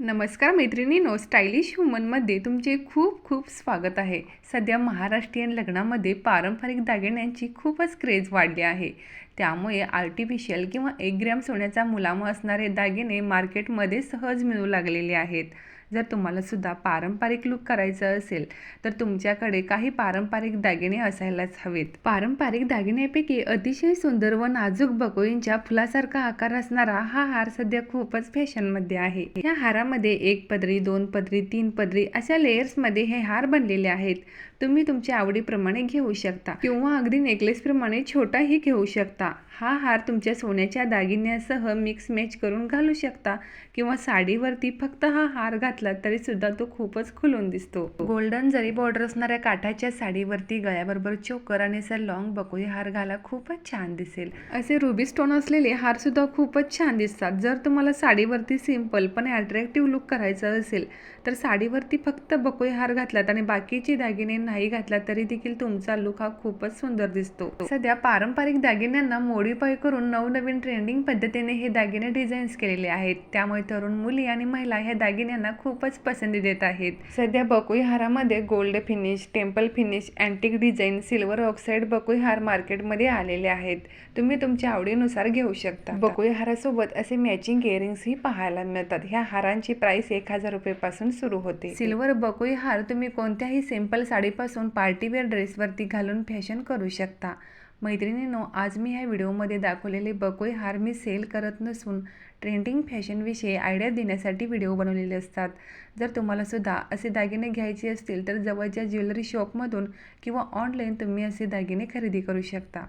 नमस्कार मैत्रिणीनो स्टायलिश ह्युमनमध्ये तुमचे खूप खूप स्वागत आहे. सध्या महाराष्ट्रीयन लग्नामध्ये पारंपरिक दागिन्यांची खूपच क्रेज वाढली आहे. त्यामुळे आर्टिफिशियल किंवा एक ग्रॅम सोन्याचा मुलामा असणारे दागिने मार्केटमध्ये सहज मिळू लागलेले आहेत. जर तुम्हाला सुद्धा पारंपरिक लुक करायचं असेल तर तुमच्याकडे काही पारंपरिक दागिने असायलाच हवेत. पारंपरिक दागिन्यापैकी अतिशय सुंदर व नाजूक बकोळींच्या फुलासारखा आकार असणारा हा हार सध्या खूपच फॅशनमध्ये आहे. या हारामध्ये एक पदरी दोन पदरी तीन पदरी अशा लेयर्समध्ये हे हार बनलेले आहेत. तुम्ही तुमच्या आवडीप्रमाणे घेऊ शकता किंवा अगदी नेकलेसप्रमाणे छोटाही घेऊ शकता. हा हार तुमच्या सोन्याच्या दागिन्यासह मिक्स मॅच करून घालू शकता किंवा साडीवरती फक्त हा हार घात घातला तरी सुद्धा तो खूपच खुलून दिसतो. गोल्डन जरी बॉर्डर असणाऱ्या काठाच्या साडीवरती गळ्याबरोबर चोकर आणि असा लॉंग बकोई हार घाला खूपच छान दिसेल. असे रुबी स्टोन असलेले हार सुद्धा खूपच छान दिसतात. जर तुम्हाला साडीवरती सिंपल पण अट्रॅक्टिव्ह लुक करायचा असेल तर साडीवरती फक्त बकोई हार घातलात आणि बाकीचे दागिने नाही घातला तरी देखील तुमचा लुक हा खूपच सुंदर दिसतो. सध्या पारंपरिक दागिन्यांना मोडीफाय करून नवनवीन ट्रेंडिंग पद्धतीने हे दागिने डिझाईन्स केलेले आहेत. त्यामुळे तरुण मुली आणि महिला ह्या दागिन्यांना खूपच पसंती देत आहेत. सध्या बकोई हारामध्ये gold finish temple finish antique design silver oxide बकोई हार मार्केटमध्ये आलेले आहेत. तुम्ही तुमच्या आवडीनुसार घेऊ शकता. बकोई हारासोबत असे मॅचिंग इयरिंग्सही पाहायला मिळतात. ह्या हारांची प्राइस एक हजार रुपयेपासून सुरू होते. सिल्वर बकोई हार तुम्ही कोणत्याही सिंपल साडीपासून पार्टीवेअर ड्रेसवरती घालून फॅशन करू शकता. मैत्रिणींनो आज मी ह्या व्हिडिओमध्ये दाखवलेले बकोई हार मी सेल करत नसून ट्रेंडिंग फॅशनविषयी आयडिया देण्यासाठी व्हिडिओ बनवलेले असतात. जर तुम्हाला सुद्धा असे दागिने घ्यायचे असतील तर जवळच्या ज्वेलरी शॉपमधून किंवा ऑनलाईन तुम्ही असे दागिने खरेदी करू शकता.